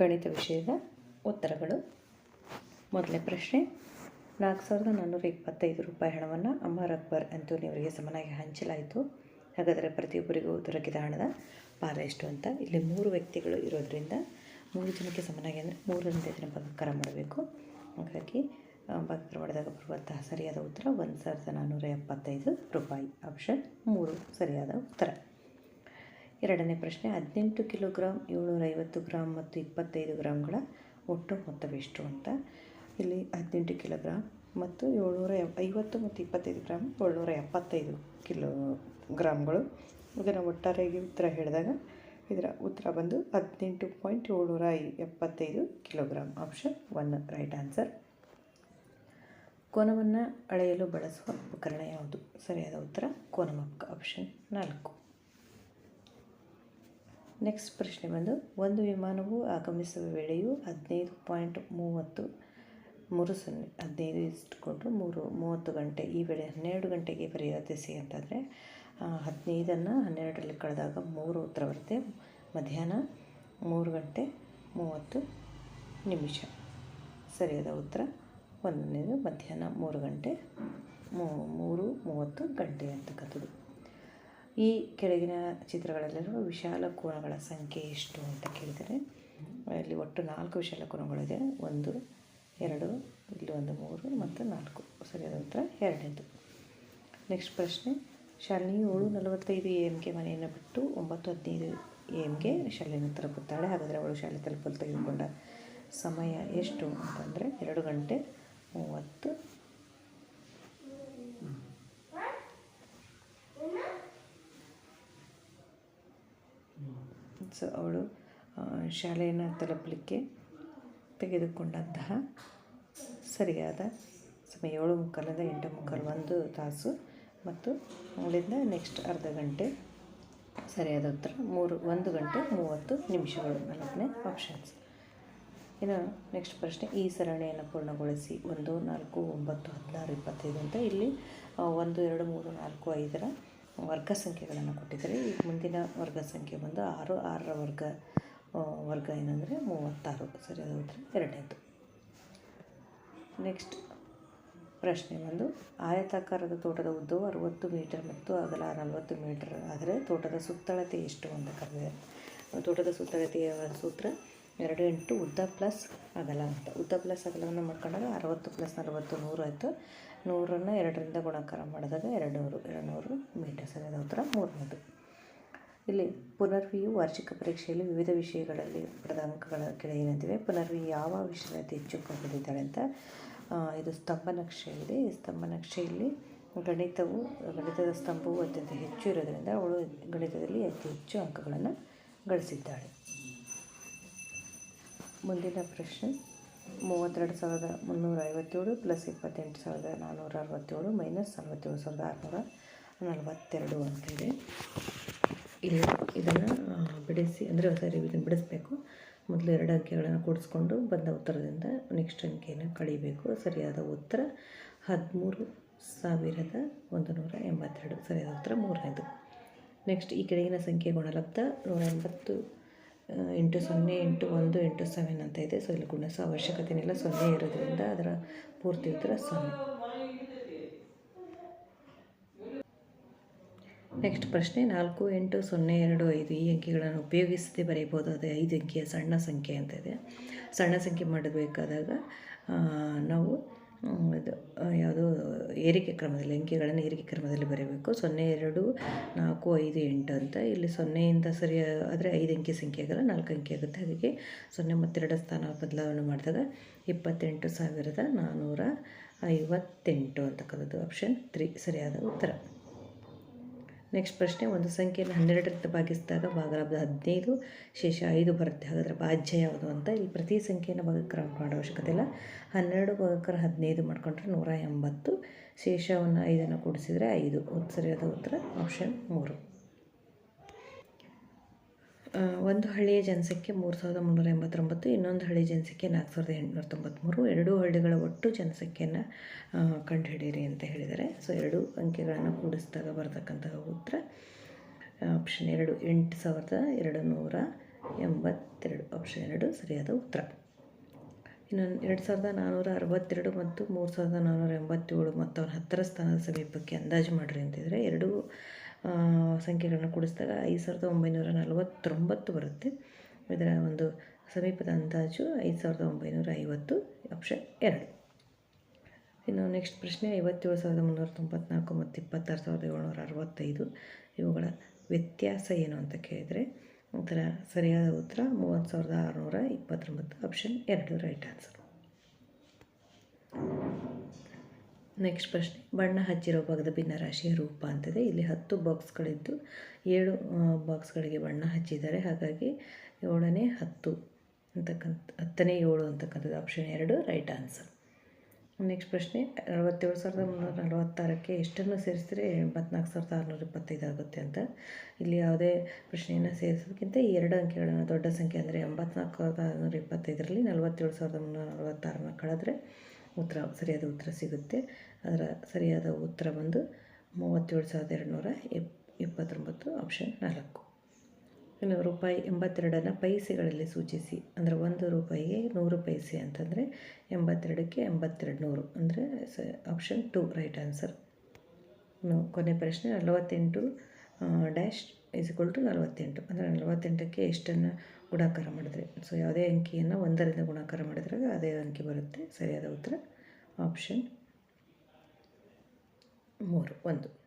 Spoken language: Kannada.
ಗಣಿತ ವಿಷಯದ ಉತ್ತರಗಳು. ಮೊದಲನೇ ಪ್ರಶ್ನೆ, ನಾಲ್ಕು ಸಾವಿರದ ನಾನ್ನೂರ ಇಪ್ಪತ್ತೈದು ರೂಪಾಯಿ ಹಣವನ್ನು ಅಮರ್ ಅಕ್ಬರ್ ಅಂತೋನಿಯವರಿಗೆ ಸಮನಾಗಿ ಹಂಚಲಾಯಿತು. ಹಾಗಾದರೆ ಪ್ರತಿಯೊಬ್ಬರಿಗೂ ದೊರಕಿದ ಹಣದ ಪಾರ ಎಷ್ಟು ಅಂತ ಇಲ್ಲಿ ಮೂರು ವ್ಯಕ್ತಿಗಳು ಇರೋದರಿಂದ ಮೂರು ಜನಕ್ಕೆ ಸಮನಾಗಿ ಅಂದರೆ ಮೂರರಿಂದ ಇದನ್ನು ಭಾಗಾಕಾರ ಮಾಡಬೇಕು. ಹಾಗಾಗಿ ಭಾಗಕಾರ ಮಾಡಿದಾಗ ಬರುವಂತಹ ಸರಿಯಾದ ಉತ್ತರ ಒಂದು ಸಾವಿರದ ನಾನ್ನೂರ ಎಪ್ಪತ್ತೈದು ರೂಪಾಯಿ. ಆಪ್ಷನ್ ಮೂರು, ಸರಿಯಾದ ಉತ್ತರ. ಎರಡನೇ ಪ್ರಶ್ನೆ, ಹದಿನೆಂಟು ಕಿಲೋಗ್ರಾಮ್ ಏಳ್ನೂರ ಐವತ್ತು ಗ್ರಾಮ್ ಮತ್ತು ಇಪ್ಪತ್ತೈದು ಗ್ರಾಮ್ಗಳ ಒಟ್ಟು ಮೊತ್ತವೆಷ್ಟು ಅಂತ. ಇಲ್ಲಿ ಹದಿನೆಂಟು ಕಿಲೋಗ್ರಾಮ್ ಮತ್ತು ಏಳ್ನೂರ ಐವತ್ತು ಮತ್ತು ಇಪ್ಪತ್ತೈದು ಗ್ರಾಮ್ ಏಳ್ನೂರ ಎಪ್ಪತ್ತೈದು ಕಿಲೋ ಗ್ರಾಮ್ಗಳು ಇದನ್ನು ಒಟ್ಟಾರೆಯಾಗಿ ಉತ್ತರ ಹೇಳಿದಾಗ, ಇದರ ಉತ್ತರ ಬಂದು ಹದಿನೆಂಟು ಪಾಯಿಂಟ್ ಏಳ್ನೂರ ಐ- ಎಪ್ಪತ್ತೈದು kilogram option one, right answer. ಕೋನವನ್ನು ಅಳೆಯಲು ಬಳಸುವ ಉಪಕರಣ ಯಾವುದು? ಸರಿಯಾದ ಉತ್ತರ ಕೋನಮಕ್ಕ ಆಪ್ಷನ್ ನಾಲ್ಕು. ನೆಕ್ಸ್ಟ್ ಪ್ರಶ್ನೆ ಬಂದು, ಒಂದು ವಿಮಾನವು ಆಗಮಿಸುವ ವೇಳೆಯು ಹದಿನೈದು ಪಾಯಿಂಟ್ ಮೂವತ್ತು ಮೂರು ಸೊನ್ನೆ, ಹದಿನೈದು ಇಷ್ಟುಕೊಂಡು ಮೂರು, ಮೂವತ್ತು ಗಂಟೆ, ಈ ವೇಳೆ ಹನ್ನೆರಡು ಗಂಟೆಗೆ ಪರಿವರ್ತಿಸಿ ಅಂತಂದರೆ ಹದಿನೈದನ್ನು ಹನ್ನೆರಡರಲ್ಲಿ ಕಳೆದಾಗ ಮೂರು ಉತ್ತರ ಬರುತ್ತೆ ಮಧ್ಯಾಹ್ನ ಮೂರು ಗಂಟೆ ಮೂವತ್ತು ನಿಮಿಷ. ಸರಿಯಾದ ಉತ್ತರ? ಒಂದನೇದು ಮಧ್ಯಾಹ್ನ ಮೂರು ಗಂಟೆ ಮೂರು ಮೂವತ್ತು ಗಂಟೆ ಅಂತಕ್ಕಂಥದ್ದು ಈ ಕೆಳಗಿನ ಚಿತ್ರಗಳಲ್ಲಿರುವ ವಿಶಾಲ ಕೋನಗಳ ಸಂಖ್ಯೆ ಎಷ್ಟು ಅಂತ ಕೇಳಿದರೆ ಇಲ್ಲಿ ಒಟ್ಟು ನಾಲ್ಕು ವಿಶಾಲ ಕೋನಗಳಿದೆ ಒಂದು, ಎರಡು, ಇಲ್ಲಿ ಒಂದು ಮೂರು ಮತ್ತು ನಾಲ್ಕು. ಸರಿಯಾದ ಉತ್ತರ ಎರಡನೇದು. ನೆಕ್ಸ್ಟ್ ಪ್ರಶ್ನೆ. ಶಾಲಿನಿ ಏಳು ನಲವತ್ತೈದು ಎ ಎಮ್ಗೆ ಮನೆಯನ್ನು ಬಿಟ್ಟು ಒಂಬತ್ತು ಹದಿನೈದು ಎ ಎಮ್ಗೆ ಶಾಲೆಯನ್ನು ತಲುಪುತ್ತಾಳೆ. ಹಾಗಾದರೆ ಅವಳು ಶಾಲೆ ತಲುಪಲು ತೆಗೆದುಕೊಂಡ ಸಮಯ ಎಷ್ಟು ಅಂತಂದರೆ ಎರಡು ಗಂಟೆ ಮೂವತ್ತು ಸೊ ಅವಳು ಶಾಲೆಯನ್ನು ತಲುಪಲಿಕ್ಕೆ ತೆಗೆದುಕೊಂಡಂತಹ ಸರಿಯಾದ ಸಮಯ, ಏಳು ಮುಕ್ಕಾಲಿಂದ ಎಂಟು ಮುಕ್ಕಾಲು ಒಂದು ತಾಸು ಮತ್ತು ಅಲ್ಲಿಂದ ನೆಕ್ಸ್ಟ್ ಅರ್ಧ ಗಂಟೆ ಸರಿಯಾದ ಉತ್ತರ, ಮೂರು, ಒಂದು ಗಂಟೆ ಮೂವತ್ತು ನಿಮಿಷಗಳು, ನಾಲ್ಕನೇ ಆಪ್ಷನ್ಸ್ ಇನ್ನು ನೆಕ್ಸ್ಟ್ ಪ್ರಶ್ನೆ, ಈ ಸರಣಿಯನ್ನು ಪೂರ್ಣಗೊಳಿಸಿ ಒಂದು, ನಾಲ್ಕು, ಒಂಬತ್ತು, ಹದಿನಾರು, ಇಪ್ಪತ್ತೈದು ಅಂತ ಇಲ್ಲಿ ಒಂದು, ಎರಡು, ಮೂರು, ನಾಲ್ಕು, ಐದರ ವರ್ಗ ಸಂಖ್ಯೆಗಳನ್ನು ಕೊಟ್ಟಿದ್ದಾರೆ. ಈ ಮುಂದಿನ ವರ್ಗ ಸಂಖ್ಯೆ ಬಂದು ಆರು, ಆರರ ವರ್ಗ ವರ್ಗ ಏನಂದರೆ ಮೂವತ್ತಾರು. ಸರಿಯಾದ ಉತ್ತರ ಎರಡನೇದು. ನೆಕ್ಸ್ಟ್ ಪ್ರಶ್ನೆ ಒಂದು ಆಯತಾಕಾರದ ತೋಟದ ಉದ್ದವು ಅರುವತ್ತು ಮೀಟರ್ ಮತ್ತು ಅಗಲ ನಲವತ್ತು ಮೀಟರ್, ಆದರೆ ತೋಟದ ಸುತ್ತಳತೆ ಎಷ್ಟು ಅಂತ ಕರೆದಿದೆ ತೋಟದ ಸುತ್ತಳತೆಯ ಸೂತ್ರ ಎರಡು ಎಂಟು ಉದ್ದ ಪ್ಲಸ್ ಅಗಲ ಅಂತ. ಉದ್ದ ಪ್ಲಸ್ ಅಗಲವನ್ನು ಮಾಡ್ಕೊಂಡಾಗ ಅರವತ್ತು ಪ್ಲಸ್ ನಲವತ್ತು ನೂರು ಆಯಿತು. ನೂರನ್ನು ಎರಡರಿಂದ ಗುಣಾಕಾರ ಮಾಡಿದಾಗ ಎರಡು ನೂರು ಎರಡು ನೂರು ಮೀಟರ್ ಸರಿಯಾದ ಉತ್ತರ ಮೂರನೇದು. ಇಲ್ಲಿ ಪುನರ್ವಿಯು ವಾರ್ಷಿಕ ಪರೀಕ್ಷೆಯಲ್ಲಿ ವಿವಿಧ ವಿಷಯಗಳಲ್ಲಿ ಪಡೆದ ಅಂಕಗಳ ಕೆಳಗಿನಂತಿವೆ. ಪುನರ್ವಿ ಯಾವ ವಿಷಯದಲ್ಲಿ ಅತಿ ಹೆಚ್ಚು ಅಂಕ ಅಂತ ಇದು ಸ್ತಂಭ ನಕ್ಷೆ ಇದೆ. ಈ ಸ್ತಂಭ ನಕ್ಷೆಯಲ್ಲಿ ಗಣಿತವು, ಗಣಿತದ ಸ್ತಂಭವು ಅತ್ಯಂತ ಹೆಚ್ಚು ಇರೋದರಿಂದ ಅವಳು ಗಣಿತದಲ್ಲಿ ಅತಿ ಹೆಚ್ಚು ಅಂಕಗಳನ್ನು ಗಳಿಸಿದ್ದಾಳೆ. ಮುಂದಿನ ಪ್ರಶ್ನೆ. ಮೂವತ್ತೆರಡು ಸಾವಿರದ ಮುನ್ನೂರ ಐವತ್ತೇಳು ಪ್ಲಸ್ ಇಪ್ಪತ್ತೆಂಟು ಸಾವಿರದ ನಾನ್ನೂರ ಅರವತ್ತೇಳು ಮೈನಸ್ ನಲವತ್ತೇಳು ಸಾವಿರದ ಆರುನೂರ ನಲವತ್ತೆರಡು ಅಂತಿದೆ. ಇಲ್ಲಿ ಇದನ್ನು ಬಿಡಿಸಿ, ಅಂದರೆ ಸರಿ ಇದನ್ನು ಬಿಡಿಸ್ಬೇಕು. ಮೊದಲು ಎರಡು ಅಂಕೆಗಳನ್ನು ಕೂಡಿಸ್ಕೊಂಡು ಬಂದ ಉತ್ತರದಿಂದ ನೆಕ್ಸ್ಟ್ ಅಂಕೆಯನ್ನು ಕಳಿಬೇಕು. ಸರಿಯಾದ ಉತ್ತರ ಹದಿಮೂರು ಸಾವಿರದ ಒಂದು ನೂರ ಎಂಬತ್ತೆರಡು. ಸರಿಯಾದ ಉತ್ತರ ಮೂರನೇದು. ನೆಕ್ಸ್ಟ್ ಈ ಕೆಳಗಿನ ಸಂಖ್ಯೆ ಗುಣಲಬ್ಧ ನೂರ ಎಂಬತ್ತು ಇಂಟು ಸೊನ್ನೆ ಇಂಟು ಒಂದು ಇಂಟು ಸೆವೆನ್ ಅಂತ ಇದೆ. ಸೊ, ಇಲ್ಲಿ ಗುಣಿಸೋ ಅವಶ್ಯಕತೆ ಇಲ್ಲ ಸೊನ್ನೆ ಇರೋದ್ರಿಂದ ಅದರ ಪೂರ್ತಿ ಉತ್ತರ ಸೊನ್ನೆ. ನೆಕ್ಸ್ಟ್ ಪ್ರಶ್ನೆ, ನಾಲ್ಕು ಎಂಟು ಸೊನ್ನೆ ಎರಡು ಐದು ಈ ಅಂಕಿಗಳನ್ನು ಉಪಯೋಗಿಸದೆ ಬರೆಯಬಹುದು. ಅದೇ ಐದು ಅಂಕಿಯ ಸಣ್ಣ ಸಂಖ್ಯೆ ಅಂತ ಇದೆ. ಸಣ್ಣ ಸಂಖ್ಯೆ ಮಾಡಬೇಕಾದಾಗ ನಾವು ಇದು ಯಾವುದು ಏರಿಕೆ ಕ್ರಮದಲ್ಲಿ, ಅಂಕಿಗಳನ್ನು ಏರಿಕೆ ಕ್ರಮದಲ್ಲಿ ಬರೆಯಬೇಕು ಸೊನ್ನೆ, ಎರಡು, ನಾಲ್ಕು, ಐದು, ಎಂಟು ಅಂತ. ಇಲ್ಲಿ ಸೊನ್ನೆಯಿಂದ ಸರಿ, ಆದರೆ ಐದು ಅಂಕಿ ಸಂಖ್ಯೆ ಆಗಲ್ಲ ನಾಲ್ಕು ಅಂಕಿ ಆಗುತ್ತೆ. ಹಾಗಾಗಿ ಸೊನ್ನೆ ಮತ್ತೆರಡು ಸ್ಥಾನ ಬದಲಾವಣೆ ಮಾಡಿದಾಗ ಇಪ್ಪತ್ತೆಂಟು ಸಾವಿರದ ನಾನ್ನೂರ ಐವತ್ತೆಂಟು ಅಂತಕ್ಕಂಥದ್ದು ಆಪ್ಷನ್ ತ್ರೀ ಸರಿಯಾದ ಉತ್ತರ. ನೆಕ್ಸ್ಟ್ ಪ್ರಶ್ನೆ, ಒಂದು ಸಂಖ್ಯೆಯನ್ನು ಹನ್ನೆರಡರಿಂದ ಭಾಗಿಸಿದಾಗ ಭಾಗಲಬ್ಧ ಹದಿನೈದು, ಶೇಷ ಐದು ಬರುತ್ತೆ. ಹಾಗಾದರೆ ಭಾಜ್ಯ ಯಾವುದು ಅಂತ ಇಲ್ಲಿ ಪ್ರತಿ ಸಂಖ್ಯೆಯನ್ನು ಭಾಗಕ್ರಮ ಮಾಡೋ ಅವಶ್ಯಕತೆ ಇಲ್ಲ. ಹನ್ನೆರಡು ಭಾಗಕ್ಕರ ಹದಿನೈದು ಮಾಡಿಕೊಂಡ್ರೆ ನೂರ ಎಂಬತ್ತು, ಶೇಷವನ್ನು ಐದನ್ನು ಕೂಡಿಸಿದರೆ ಐದು. ಸರಿಯಾದ ಉತ್ತರ ಆಪ್ಷನ್ ಮೂರು. ಒಂದು ಹಳ್ಳಿಯ ಜನಸಂಖ್ಯೆ ಮೂರು ಸಾವಿರದ ಮುನ್ನೂರ ಎಂಬತ್ತೊಂಬತ್ತು, ಇನ್ನೊಂದು ಹಳ್ಳಿಯ ಜನಸಂಖ್ಯೆ ನಾಲ್ಕು ಸಾವಿರದ ಎಂಟುನೂರ ತೊಂಬತ್ತ್ಮೂರು ಎರಡೂ ಹಳ್ಳಿಗಳ ಒಟ್ಟು ಜನಸಂಖ್ಯೆಯನ್ನು ಕಂಡುಹಿಡಿಯಿರಿ ಅಂತ ಹೇಳಿದ್ದಾರೆ. ಸೊ ಎರಡು ಅಂಕೆಗಳನ್ನು ಕೂಡಿಸಿದಾಗ ಬರತಕ್ಕಂತಹ ಉತ್ತರ ಆಪ್ಷನ್ ಎರಡು, ಎಂಟು ಸಾವಿರದ ಎರಡು ನೂರ ಎಂಬತ್ತೆರಡು. ಆಪ್ಷನ್ ಎರಡು, ಸರಿಯಾದ ಉತ್ತರ. ಇನ್ನೊಂದು, ಎರಡು ಸಾವಿರದ ನಾನ್ನೂರ ಅರವತ್ತೆರಡು ಮತ್ತು ಮೂರು ಸಾವಿರದ ನಾನ್ನೂರ ಎಂಬತ್ತೇಳು ಮತ್ತು ಅವ್ರ ಹತ್ತರ ಸ್ಥಾನದ ಸಮೀಪಕ್ಕೆ ಅಂದಾಜು ಮಾಡಿರಿ ಅಂತಿದ್ರೆ ಎರಡೂ ಸಂಖ್ಯೆಗಳನ್ನ ಕೂಡಿಸಿದಾಗ ಐದು ಸಾವಿರದ ಒಂಬೈನೂರ ನಲವತ್ತೊಂಬತ್ತು ಬರುತ್ತೆ. ಇದರ ಒಂದು ಸಮೀಪದ ಅಂದಾಜು ಐದು ಸಾವಿರದ ಒಂಬೈನೂರ ಐವತ್ತು ಆಪ್ಷನ್ ಎರಡು. ಇನ್ನು ನೆಕ್ಸ್ಟ್ ಪ್ರಶ್ನೆ, ಐವತ್ತೇಳು ಸಾವಿರದ ಮುನ್ನೂರ ತೊಂಬತ್ನಾಲ್ಕು ಮತ್ತು ಇಪ್ಪತ್ತಾರು ಸಾವಿರದ ಏಳ್ನೂರ ಅರವತ್ತೈದು, ಇವುಗಳ ವ್ಯತ್ಯಾಸ ಏನು ಅಂತ ಕೇಳಿದರೆ ಒಂಥರ ಸರಿಯಾದ ಉತ್ತರ ಮೂವತ್ತು ಸಾವಿರದ ಆರುನೂರ ಇಪ್ಪತ್ತೊಂಬತ್ತು ಆಪ್ಷನ್ ಎರಡು ರೈಟ್ ಆನ್ಸರ್ ನೆಕ್ಸ್ಟ್ ಪ್ರಶ್ನೆ, ಬಣ್ಣ ಹಚ್ಚಿರೋ ಭಾಗದ ಭಿನ್ನರಾಶಿಯ ರೂಪ ಅಂತಿದೆ. ಇಲ್ಲಿ ಹತ್ತು ಬಾಕ್ಸ್ಗಳಿದ್ದು, ಏಳು ಬಾಕ್ಸ್ಗಳಿಗೆ ಬಣ್ಣ ಹಚ್ಚಿದ್ದಾರೆ. ಹಾಗಾಗಿ ಏಳನೇ ಹತ್ತು ಅಂತಕ್ಕಂಥ, ಹತ್ತನೇ ಏಳು ಅಂತಕ್ಕಂಥದ್ದು ಆಪ್ಷನ್ ಎರಡು ರೈಟ್ ಆನ್ಸರ್ ನೆಕ್ಸ್ಟ್ ಪ್ರಶ್ನೆ, ಅರವತ್ತೇಳು ಸಾವಿರದ ಮುನ್ನೂರ ನಲವತ್ತಾರಕ್ಕೆ ಎಷ್ಟನ್ನು ಸೇರಿಸಿದ್ರೆ ಎಂಬತ್ನಾಲ್ಕು ಸಾವಿರದ ಆರುನೂರ ಇಪ್ಪತ್ತೈದು ಆಗುತ್ತೆ ಅಂತ. ಇಲ್ಲಿ ಯಾವುದೇ ಪ್ರಶ್ನೆಯನ್ನು ಸೇರಿಸೋದಕ್ಕಿಂತ ಈ ಎರಡು ಅಂಕೆಗಳನ್ನು ದೊಡ್ಡ ಸಂಖ್ಯೆ ಅಂದರೆ ಎಂಬತ್ನಾಲ್ಕು ಸಾವಿರದ ಆರುನೂರ ಇಪ್ಪತ್ತೈದರಲ್ಲಿ ನಲವತ್ತೇಳು ಸಾವಿರದ ಮುನ್ನೂರ ನಲವತ್ತಾರನ್ನು ಕಳೆದ್ರೆ ಉತ್ತರ, ಸರಿಯಾದ ಉತ್ತರ ಸಿಗುತ್ತೆ. ಅದರ ಸರಿಯಾದ ಉತ್ತರ ಬಂದು ಮೂವತ್ತೇಳು ಸಾವಿರದ ಎರಡುನೂರ ಇಪ್ ಇಪ್ಪತ್ತೊಂಬತ್ತು ಆಪ್ಷನ್ ನಾಲ್ಕು. ಇನ್ನು ರೂಪಾಯಿ ಎಂಬತ್ತೆರಡನ್ನು ಪೈಸೆಗಳಲ್ಲಿ ಸೂಚಿಸಿ. ಅಂದರೆ ಒಂದು ರೂಪಾಯಿಗೆ ನೂರು ಪೈಸೆ ಅಂತಂದರೆ ಎಂಬತ್ತೆರಡಕ್ಕೆ ಎಂಬತ್ತೆರಡು ನೂರು ಅಂದರೆ ಸ ಆಪ್ಷನ್ ಟು ರೈಟ್ ಆನ್ಸರ್ ಇನ್ನು ಕೊನೆ ಪ್ರಶ್ನೆ ನಲವತ್ತೆಂಟು ಡ್ಯಾಶ್ ಇಸ್ ಇಕ್ವಲ್ ಟು ನಲವತ್ತೆಂಟು. ಅಂದರೆ ನಲವತ್ತೆಂಟಕ್ಕೆ ಎಷ್ಟನ್ನು ಗುಣಾಕಾರ ಮಾಡಿದ್ರೆ? ಸೊ ಯಾವುದೇ ಅಂಕಿಯನ್ನು ಒಂದರಿಂದ ಗುಣಾಕಾರ ಮಾಡಿದಾಗ ಅದೇ ಅಂಕಿ ಬರುತ್ತೆ. ಸರಿಯಾದ ಉತ್ತರ? ಆಪ್ಷನ್ ಮೂರು, ಒಂದು.